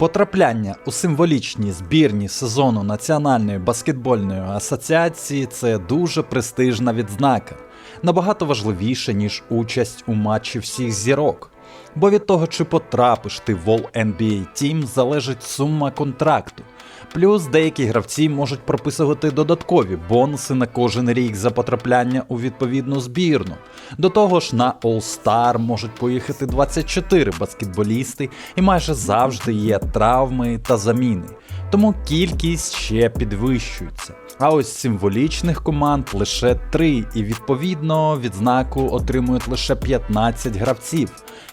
Потрапляння у символічні збірні сезону Національної баскетбольної асоціації це дуже престижна відзнака, набагато важливіше, ніж участь у матчі всіх зірок. Бо від того, чи потрапиш ти в All NBA Team, залежить сума контракту. Плюс деякі гравці можуть прописувати додаткові бонуси на кожен рік за потрапляння у відповідну збірну. До того ж, на All-Star можуть поїхати 24 баскетболісти, і майже завжди є травми та заміни. Тому кількість ще підвищується. А ось символічних команд лише 3, і відповідно відзнаку отримують лише 15 гравців.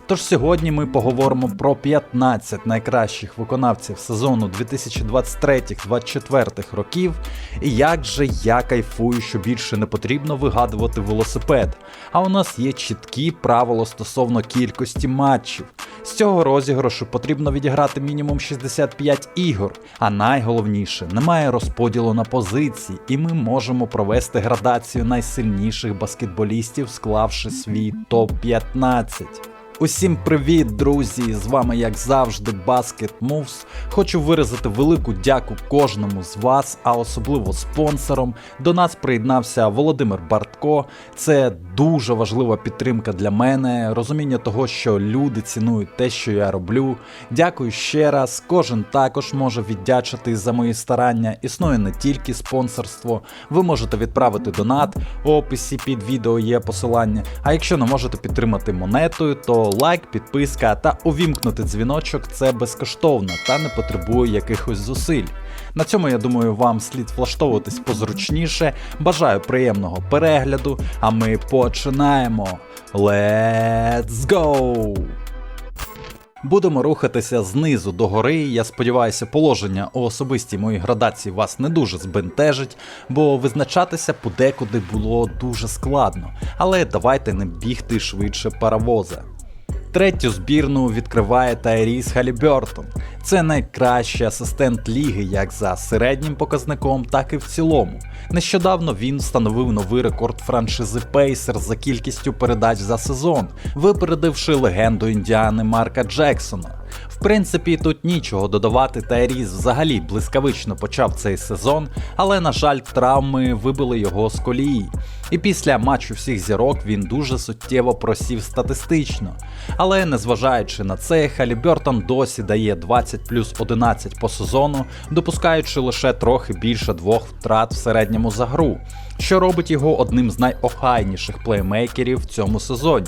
Тож сьогодні ми поговоримо про 15 найкращих виконавців сезону 2023-2024 років, і як же я кайфую, що більше не потрібно вигадувати велосипед. А у нас є чіткі правила стосовно кількості матчів. З цього розіграшу потрібно відіграти мінімум 65 ігор, а найголовніше немає розподілу на позиції, і ми можемо провести градацію найсильніших баскетболістів, склавши свій топ-15. Усім привіт, друзі! З вами, як завжди, Basket Moves. Хочу виразити велику дяку кожному з вас, а особливо спонсорам. До нас приєднався Володимир Бартко. Це дуже важлива підтримка для мене, розуміння того, що люди цінують те, що я роблю. Дякую ще раз. Кожен також може віддячити за мої старання. Існує не тільки спонсорство. Ви можете відправити донат. У описі під відео є посилання. А якщо не можете підтримати монетою, то лайк, підписка та увімкнути дзвіночок це безкоштовно та не потребує якихось зусиль. На цьому я думаю, вам слід влаштовуватись позручніше. Бажаю приємного перегляду, а ми починаємо. Let's go! Будемо рухатися знизу до гори. Я сподіваюся, положення у особистій моїй градації вас не дуже збентежить, бо визначатися подекуди було дуже складно. Але давайте не бігти швидше паровоза. Третю збірну відкриває Тайріс Халібертон. Це найкращий асистент ліги як за середнім показником, так і в цілому. Нещодавно він встановив новий рекорд франшизи Пейсер за кількістю передач за сезон, випередивши легенду індіани Марка Джексона. В принципі, тут нічого додавати, Тайріс взагалі блискавично почав цей сезон, але, на жаль, травми вибили його з колії. І після матчу всіх зірок він дуже суттєво просів статистично. Але незважаючи на це, Халібертон досі дає 20 плюс 11 по сезону, допускаючи лише трохи більше двох втрат в середньому за гру, що робить його одним з найохайніших плеймейкерів в цьому сезоні.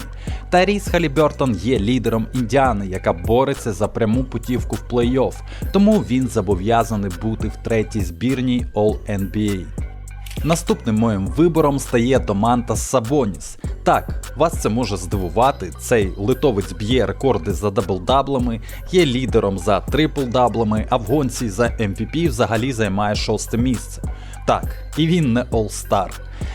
Таріс Халібертон є лідером Індіани, яка бореться за пряму путівку в плей-офф, тому він зобов'язаний бути в третій збірній All-NBA. Наступним моїм вибором стає Домантас Сабоніс. Так, вас це може здивувати. Цей литовець б'є рекорди за дабл-даблами, є лідером за трипл-даблами, а в гонці за MVP взагалі займає шосте місце. Так, і він не All-Star.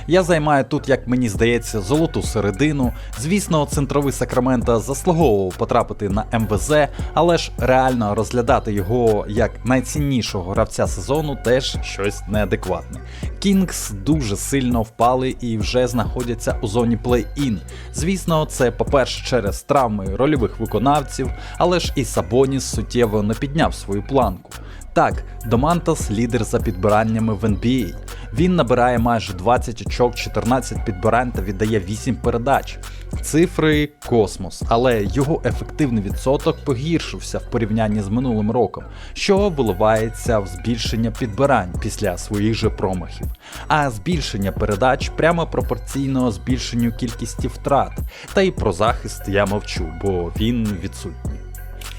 Я займаю тут, як мені здається, золоту середину. Звісно, центровий Сакраменто заслуговував потрапити на МВЗ, але ж реально розглядати його як найціннішого гравця сезону теж щось неадекватне. Кінгс дуже сильно впали і вже знаходяться у зоні плей-ін. Звісно, це, по-перше, через травми рольових виконавців, але ж і Сабоніс суттєво не підняв свою планку. Так, Домантас лідер за підбираннями в NBA. Він набирає майже 20 очок, 14 підбирань та віддає 8 передач. Цифри космос, але його ефективний відсоток погіршився в порівнянні з минулим роком, що виливається в збільшення підбирань після своїх же промахів. А збільшення передач прямо пропорційно збільшенню кількості втрат. Та й про захист я мовчу, бо він відсутній.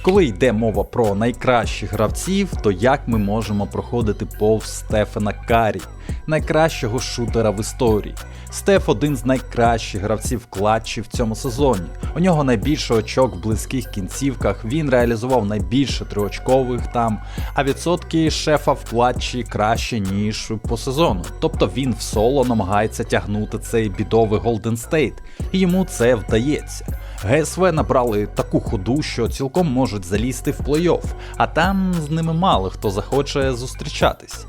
Коли йде мова про найкращих гравців, то як ми можемо проходити повз Стефана Карі, найкращого шутера в історії? Стеф один з найкращих гравців клатчі в цьому сезоні. У нього найбільше очок в близьких кінцівках, він реалізував найбільше триочкових там, а відсотки шефа в клатчі краще, ніж по сезону. Тобто він в соло намагається тягнути цей бідовий Golden State, і йому це вдається. ГСВ набрали таку ходу, що цілком можуть залізти в плей-офф, а там з ними мало хто захоче зустрічатись.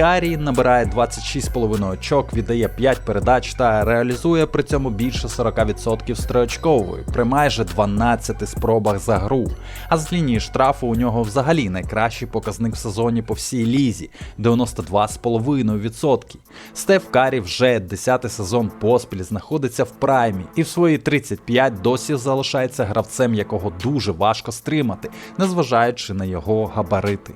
Карі набирає 26,5 очок, віддає 5 передач та реалізує при цьому більше 40% з при майже 12 спробах за гру. А з лінії штрафу у нього взагалі найкращий показник в сезоні по всій лізі 92,5%. Стеф Карі вже 10 сезон поспіль знаходиться в праймі і в свої 35 досі залишається гравцем, якого дуже важко стримати, незважаючи на його габарити.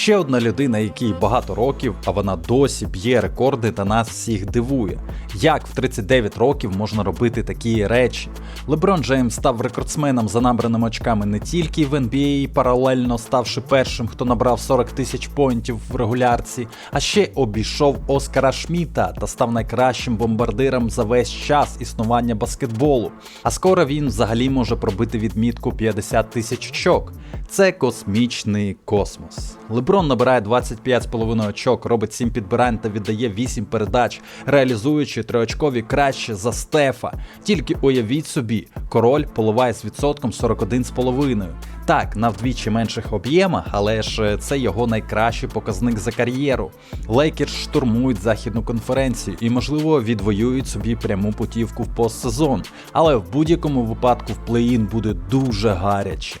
Ще одна людина, якій багато років, а вона досі б'є рекорди та нас всіх дивує. Як в 39 років можна робити такі речі? Леброн Джеймс став рекордсменом за набраними очками не тільки в NBA, паралельно ставши першим, хто набрав 40 тисяч поінтів в регулярці, а ще обійшов Оскара Шміта та став найкращим бомбардиром за весь час існування баскетболу. А скоро він взагалі може пробити відмітку 50 тисяч очок. Це космічний космос. Леброн набирає 25,5 очок, робить 7 підбирань та віддає 8 передач, реалізуючи триочкові краще за Стефа. Тільки уявіть собі, король поливає з відсотком 41,5. Так, на вдвічі менших об'ємах, але ж це його найкращий показник за кар'єру. Лейкерс штурмують західну конференцію і, можливо, відвоюють собі пряму путівку в постсезон, але в будь-якому випадку в плей-ін буде дуже гаряче.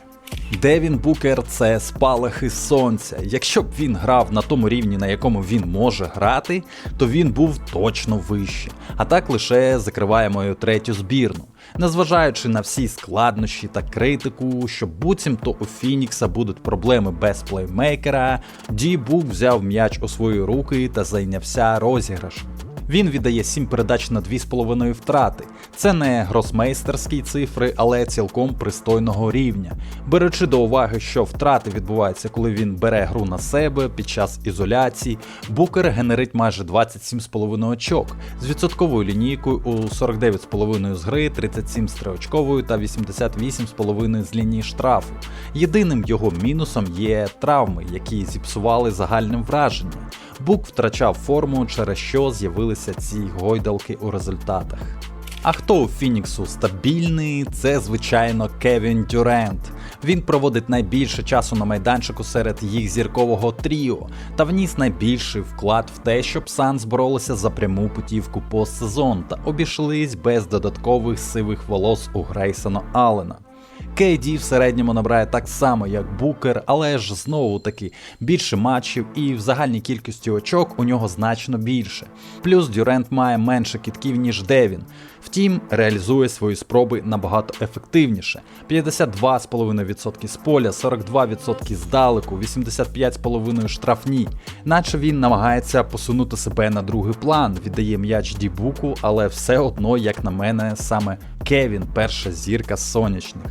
Девін Букер це спалахи сонця. Якщо б він грав на тому рівні, на якому він може грати, то він був точно вище. А так лише закриває мою третю збірну. Незважаючи на всі складнощі та критику, що буцімто у Фінікса будуть проблеми без плеймейкера, Ді Бук взяв м'яч у свої руки та зайнявся розіграшем. Він віддає 7 передач на 2,5 втрати. Це не гросмейстерські цифри, але цілком пристойного рівня. Беручи до уваги, що втрати відбуваються, коли він бере гру на себе під час ізоляції, Букер генерить майже 27,5 очок з відсотковою лінійкою у 49,5 з гри, 37 з триочковою та 88,5 з лінії штрафу. Єдиним його мінусом є травми, які зіпсували загальним враженням. Бук втрачав форму, через що з'явилися ці гойдалки у результатах. А хто у Фініксу стабільний, це звичайно Кевін Дюрент. Він проводить найбільше часу на майданчику серед їх зіркового тріо та вніс найбільший вклад в те, щоб Санс боролися за пряму путівку постсезон та обійшлись без додаткових сивих волос у Грейсона Аллена. KD в середньому набирає так само, як Букер, але ж знову таки більше матчів і в загальній кількості очок у нього значно більше. Плюс Дюрент має менше кітків, ніж Девін. Втім, реалізує свої спроби набагато ефективніше: 52,5% з поля, 42% здалеку, 85,5% штрафні. Наче він намагається посунути себе на другий план, віддає м'яч Дібуку, але все одно, як на мене, саме Кевін перша зірка сонячних.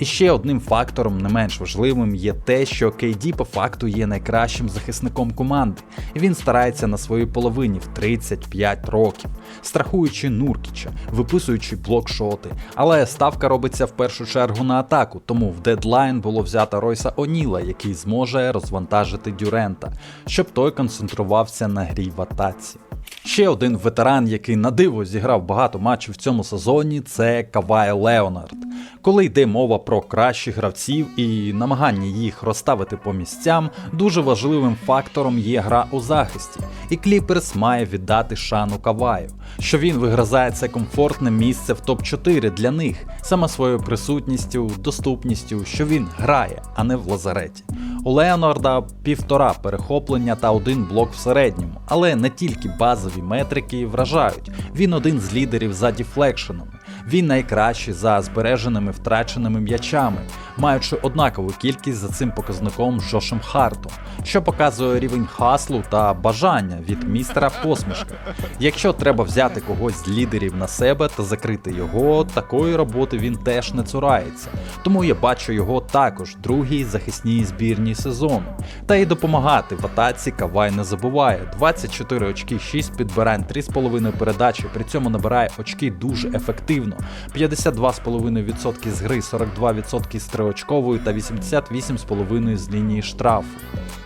І ще одним фактором, не менш важливим, є те, що KD по факту є найкращим захисником команди, і він старається на своїй половині в 35 років, страхуючи Нуркіча, виписуючи блокшоти. Але ставка робиться в першу чергу на атаку, тому в дедлайн було взято Ройса Оніла, який зможе розвантажити Дюрента, щоб той концентрувався на грі в атаці. Ще один ветеран, який на диво зіграв багато матчів в цьому сезоні, це Кавай Леонард. Коли йде мова про кращих гравців і намагання їх розставити по місцям, дуже важливим фактором є гра у захисті, і Кліперс має віддати шану Каваю, що він вигризає це комфортне місце в топ-4 для них, саме своєю присутністю, доступністю, що він грає, а не в лазареті. У Леонарда півтора перехоплення та один блок в середньому, але не тільки базові метрики вражають. Він один з лідерів за дефлекшенами. Він найкращий за збереженими втраченими м'ячами, маючи однакову кількість за цим показником з Джошем Хартом, що показує рівень хаслу та бажання від містера посмішки. Якщо треба взяти когось з лідерів на себе та закрити його, такої роботи він теж не цурається. Тому я бачу його також другій захисній збірній сезону. Та й допомагати в атаці Кавай не забуває. 24 очки, 6 підбирань, 3,5 передачі, при цьому набирає очки дуже ефективно. 52,5% з гри, 42% з триочкової та 88,5% з лінії штрафу.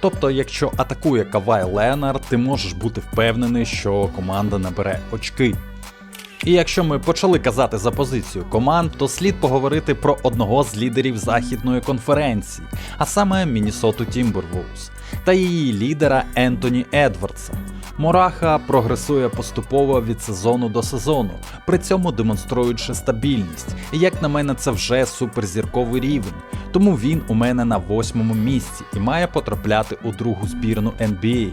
Тобто, якщо атакує Кавай Ленар, ти можеш бути впевнений, що команда набере очки. І якщо ми почали казати за позицію команд, то слід поговорити про одного з лідерів західної конференції, а саме Міннесоту Тімбервулс та її лідера Ентоні Едвардса. Мураха прогресує поступово від сезону до сезону, при цьому демонструючи стабільність. І як на мене, це вже суперзірковий рівень. Тому він у мене на восьмому місці і має потрапляти у другу збірну NBA.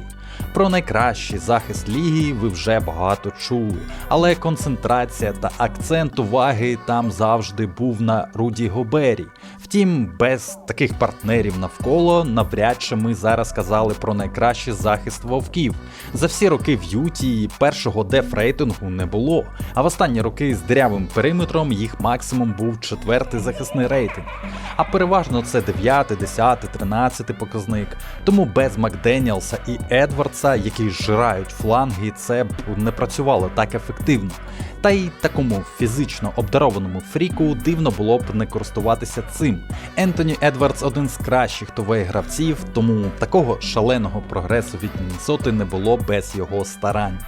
Про найкращий захист ліги ви вже багато чули, але концентрація та акцент уваги там завжди був на Руді Гобері. Втім, без таких партнерів навколо навряд чи ми зараз казали про найкращий захист вовків. За всі роки в Юті першого деф-рейтингу не було, а в останні роки з дирявим периметром їх максимум був четвертий захисний рейтинг. А переважно це 9, 10, 13 показник. Тому без Макденіелса і Едвардса, які жирають фланги, це б не працювало так ефективно. Та й такому фізично обдарованому фріку дивно було б не користуватися цим. Ентоні Едвардс один з кращих товей гравців, тому такого шаленого прогресу від Міннесоти не було без його старань.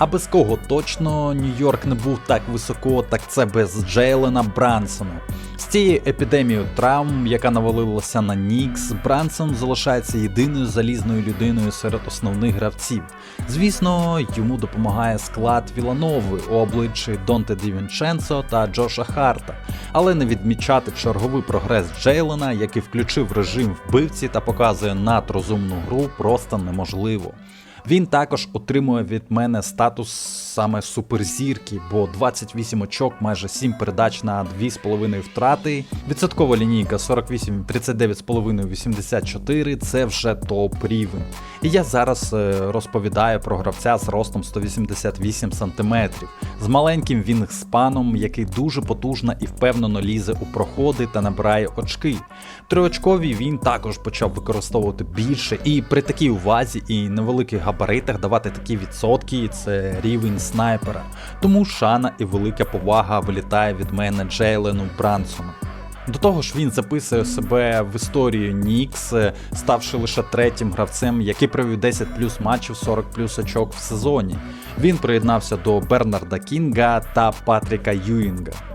А без кого точно Нью-Йорк не був так високо, так це без Джейлена Брансона. З цією епідемією травм, яка навалилася на Нікс, Брансон залишається єдиною залізною людиною серед основних гравців. Звісно, йому допомагає склад Віланови у обличчі Донте Дівінченцо та Джоша Харта, але не відмічати черговий прогрес Джейлена, який включив режим вбивці та показує надрозумну гру, просто неможливо. Він також отримує від мене статус саме суперзірки, бо 28 очок, майже 7 передач на 2,5 втрати. Відсоткова лінійка 48, 39,5, 84 це вже топ рівень. І я зараз е, розповідаю про гравця з ростом 188 см, з маленьким вінгспаном, який дуже потужно і впевнено лізе у проходи та набирає очки. Триочкові він також почав використовувати більше, і при такій увазі і невеликих габаритах давати такі відсотки це рівень снайпера. Тому шана і велика повага вилітає від мене Джейлену Брансону. До того ж, він записує себе в історію Нікс, ставши лише третім гравцем, який провів 10 плюс матчів, 40 плюс очок в сезоні. Він приєднався до Бернарда Кінга та Патріка Юінга.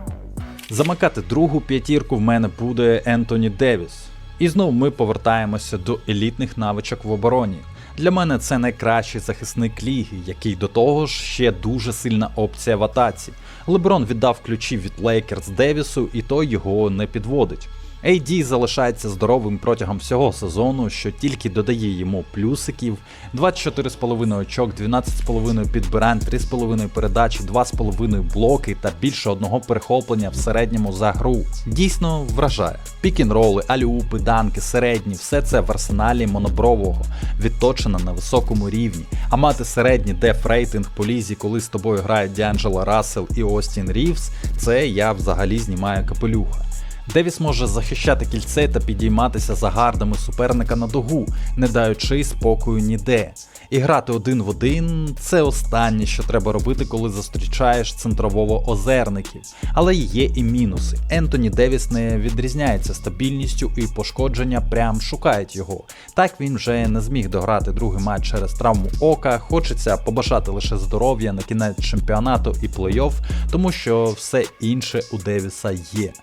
Замикати другу п'ятірку в мене буде Ентоні Девіс. І знову ми повертаємося до елітних навичок в обороні. Для мене це найкращий захисник ліги, який до того ж ще дуже сильна опція в атаці. Леброн віддав ключі від Лейкерс Девісу, і той його не підводить. AD залишається здоровим протягом всього сезону, що тільки додає йому плюсиків, 24,5 очок, 12,5 підбирань, 3,5 передачі, 2,5 блоки та більше одного перехоплення в середньому за гру. Дійсно вражає. Пікінроли, алюпи, данки, середні, все це в арсеналі монобрового, відточено на високому рівні. А мати середній деф рейтинг по лізі, коли з тобою грають Діанджела Рассел і Остін Рівс, це я взагалі знімаю капелюха. Девіс може захищати кільце та підійматися за гардами суперника на дугу, не даючи спокою ніде. І грати один в один це останнє, що треба робити, коли зустрічаєш центрового озерників. Але є і мінуси. Ентоні Девіс не відрізняється стабільністю і пошкодження прям шукають його. Так він вже не зміг дограти другий матч через травму ока. Хочеться побажати лише здоров'я на кінець чемпіонату і плей-офф, тому що все інше у Девіса є.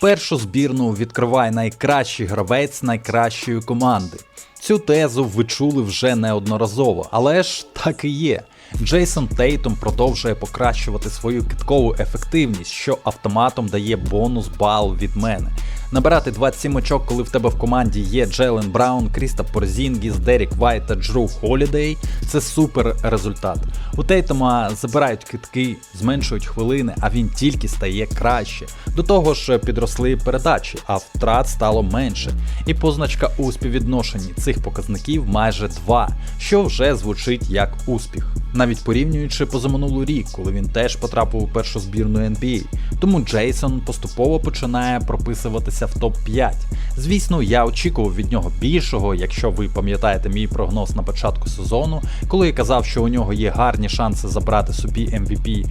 Першу збірну відкриває найкращий гравець найкращої команди. Цю тезу ви чули вже неодноразово, але ж так і є. Джейсон Тейтом продовжує покращувати свою киткову ефективність, що автоматом дає бонус бал від мене. Набирати 27 очок, коли в тебе в команді є Джелен Браун, Кріста Порзінгіс, Дерік Вайт та Джру Холідей це супер результат. У Тейтома забирають китки, зменшують хвилини, а він тільки стає краще. До того ж, підросли передачі, а втрат стало менше. І позначка у співвідношенні цих показників майже 2, що вже звучить як успіх. Навіть порівнюючи позаминулу рік, коли він теж потрапив у першу збірну NBA. Тому Джейсон поступово починає прописуватися в топ-5. Звісно, я очікував від нього більшого, якщо ви пам'ятаєте мій прогноз на початку сезону, коли я казав, що у нього є гарні шанси забрати собі MVP.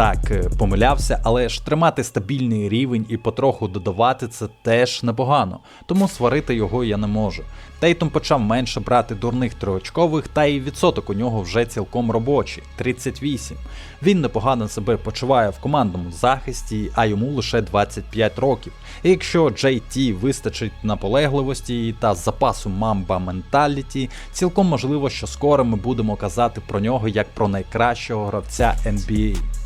Так е, помилявся, але ж тримати стабільний рівень і потроху додавати це теж непогано, тому сварити його я не можу. Тейтум почав менше брати дурних триочкових, та і відсоток у нього вже цілком робочий 38. Він непогано себе почуває в командному захисті, а йому лише 25 років. І якщо JT вистачить наполегливості та запасу мамба менталіті, цілком можливо, що скоро ми будемо казати про нього як про найкращого гравця NBA.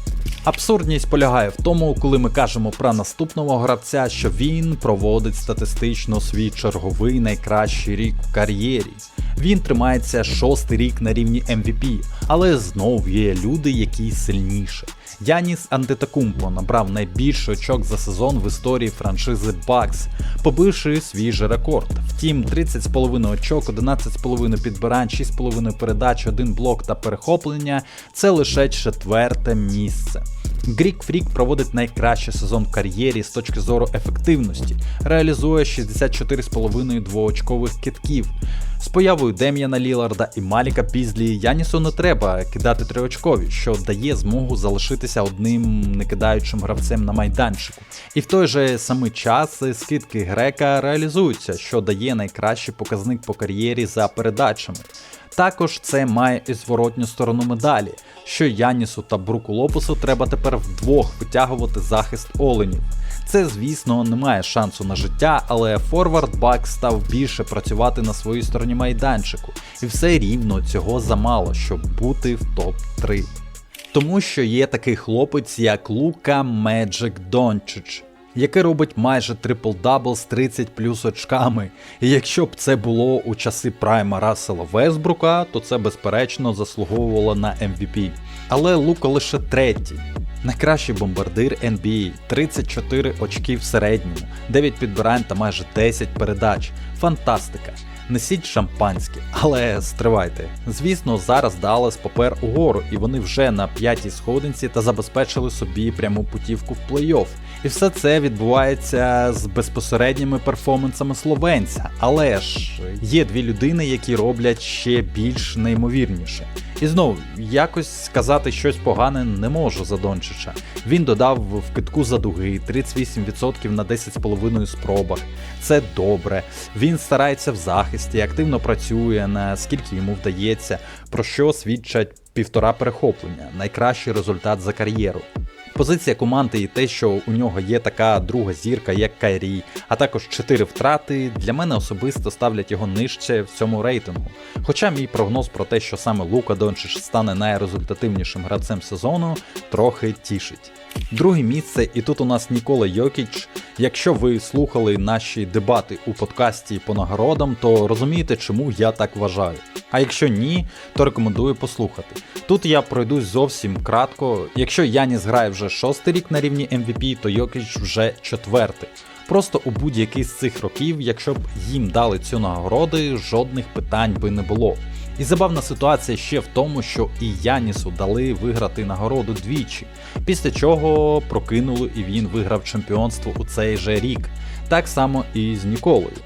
Абсурдність полягає в тому, коли ми кажемо про наступного гравця, що він проводить статистично свій черговий найкращий рік в кар'єрі. Він тримається шостий рік на рівні MVP, але знов є люди, які сильніше. Яніс Антетакумпо набрав найбільший очок за сезон в історії франшизи Бакс, побивши свій же рекорд. Втім, 30,5 очок, 11,5 підбирань, 6,5 передач, 1 блок та перехоплення це лише четверте місце. Грік Фрік проводить найкращий сезон в кар'єрі з точки зору ефективності, реалізує 64,5 двоочкових китків. З появою Дем'яна Ліларда і Маліка Пізлі Янісу не треба кидати триочкові, що дає змогу залишитися одним некидаючим гравцем на майданчику. І в той же самий час скидки грека реалізуються, що дає найкращий показник по кар'єрі за передачами. Також це має і зворотню сторону медалі, що Янісу та Бруку Лопусу треба тепер вдвох витягувати захист оленів. Це, звісно, не має шансу на життя, але Форвард Бак став більше працювати на своїй стороні майданчику, і все рівно цього замало, щоб бути в топ-3. Тому що є такий хлопець, як Лука Меджик Дончич яке робить майже трипл-дабл з 30 плюс очками. І якщо б це було у часи прайма Рассела Весбрука, то це безперечно заслуговувало на MVP. Але Лука лише третій. Найкращий бомбардир NBA, 34 очки в середньому, 9 підбирань та майже 10 передач. Фантастика! Несіть шампанське, але стривайте. Звісно, зараз Даллас попер угору, і вони вже на п'ятій сходинці та забезпечили собі пряму путівку в плей-офф. І все це відбувається з безпосередніми перформансами словенця. Але ж є дві людини, які роблять ще більш неймовірніше. І знову, якось сказати щось погане не можу за Дончича. Він додав в китку за дуги 38% на 10,5 спробах. Це добре. Він старається в захисті, активно працює, наскільки йому вдається, про що свідчать півтора перехоплення, найкращий результат за кар'єру. Позиція команди і те, що у нього є така друга зірка, як Кайрі, а також 4 втрати, для мене особисто ставлять його нижче в цьому рейтингу. Хоча мій прогноз про те, що саме Лука Дончиш стане найрезультативнішим гравцем сезону, трохи тішить. Друге місце, і тут у нас Нікола Йокіч. Якщо ви слухали наші дебати у подкасті по нагородам, то розумієте, чому я так вважаю. А якщо ні, то рекомендую послухати. Тут я пройдусь зовсім кратко. Якщо Яніс грає вже шостий рік на рівні MVP, то Йокіч вже четвертий. Просто у будь-який з цих років, якщо б їм дали цю нагороди, жодних питань би не було. І забавна ситуація ще в тому, що і Янісу дали виграти нагороду двічі, після чого прокинули і він виграв чемпіонство у цей же рік. Так само і з Ніколою.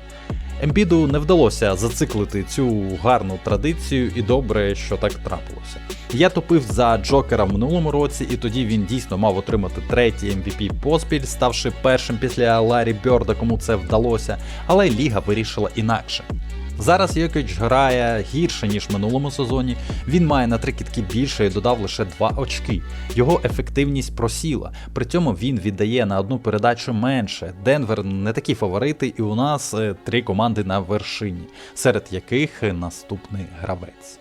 Ембіду не вдалося зациклити цю гарну традицію, і добре, що так трапилося. Я топив за Джокера в минулому році, і тоді він дійсно мав отримати третій MVP поспіль, ставши першим після Ларі Бьорда, кому це вдалося, але Ліга вирішила інакше. Зараз Йокіч грає гірше, ніж в минулому сезоні. Він має на три кітки більше і додав лише 2 очки. Його ефективність просіла. При цьому він віддає на одну передачу менше. Денвер не такі фаворити, і у нас е, три команди на вершині, серед яких наступний гравець.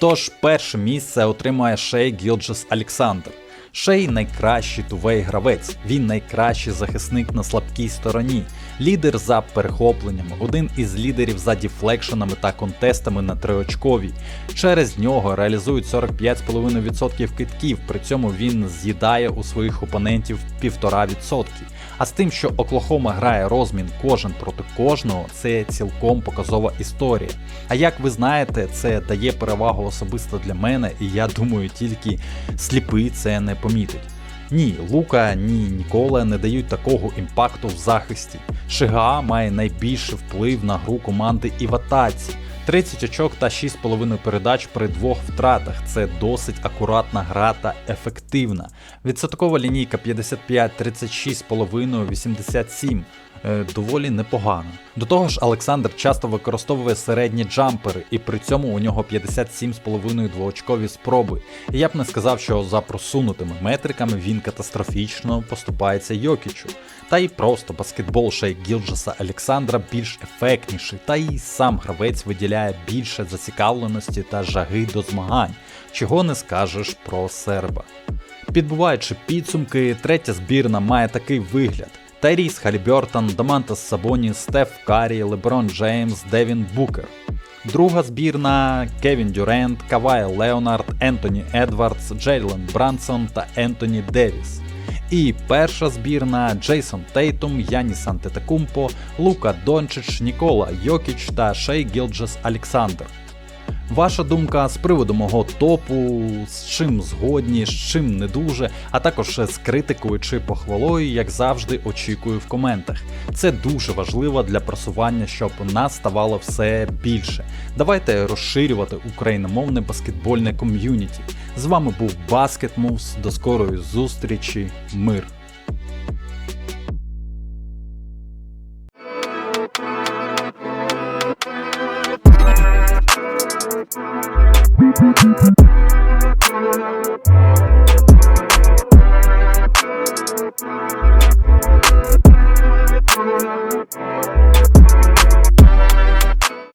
Тож перше місце отримує Шей Гілджес Александр. Шей найкращий тувей гравець, він найкращий захисник на слабкій стороні, лідер за перехопленнями, один із лідерів за діфлекшенами та контестами на триочковій. Через нього реалізують 45,5% китків, при цьому він з'їдає у своїх опонентів 1,5%. А з тим, що Оклахома грає розмін кожен проти кожного, це цілком показова історія. А як ви знаєте, це дає перевагу особисто для мене, і я думаю, тільки сліпий це не помітить. Ні, Лука, ні Нікола не дають такого імпакту в захисті. Шига має найбільший вплив на гру команди і в атаці. 30 очок та 6,5 передач при двох втратах. Це досить акуратна гра та ефективна. Відсоткова лінійка 55, 36,5, 87. Е, Доволі непогано. До того ж, Олександр часто використовує середні джампери, і при цьому у нього 57,5 двоочкові спроби. І я б не сказав, що за просунутими метриками він катастрофічно поступається Йокічу. Та й просто баскетбол Шей Гілджеса Олександра більш ефектніший, та й сам гравець виділяє більше зацікавленості та жаги до змагань, чого не скажеш про серба. Підбуваючи підсумки, третя збірна має такий вигляд. Тайріс Халібертон, Домантас Сабоні, Стеф Карі, Леброн Джеймс, Девін Букер. Друга збірна Кевін Дюрент, Кавай Леонард, Ентоні Едвардс, Джейлен Брансон та Ентоні Девіс. І перша збірна Джейсон Тейтум, Яніс Антетекумпо, Лука Дончич, Нікола Йокіч та Шей Гілджес Александр. Ваша думка з приводу мого топу, з чим згодні, з чим не дуже, а також з критикою чи похвалою, як завжди, очікую в коментах. Це дуже важливо для просування, щоб нас ставало все більше. Давайте розширювати україномовне баскетбольне ком'юніті. З вами був Basket Moves. До скорої зустрічі, мир!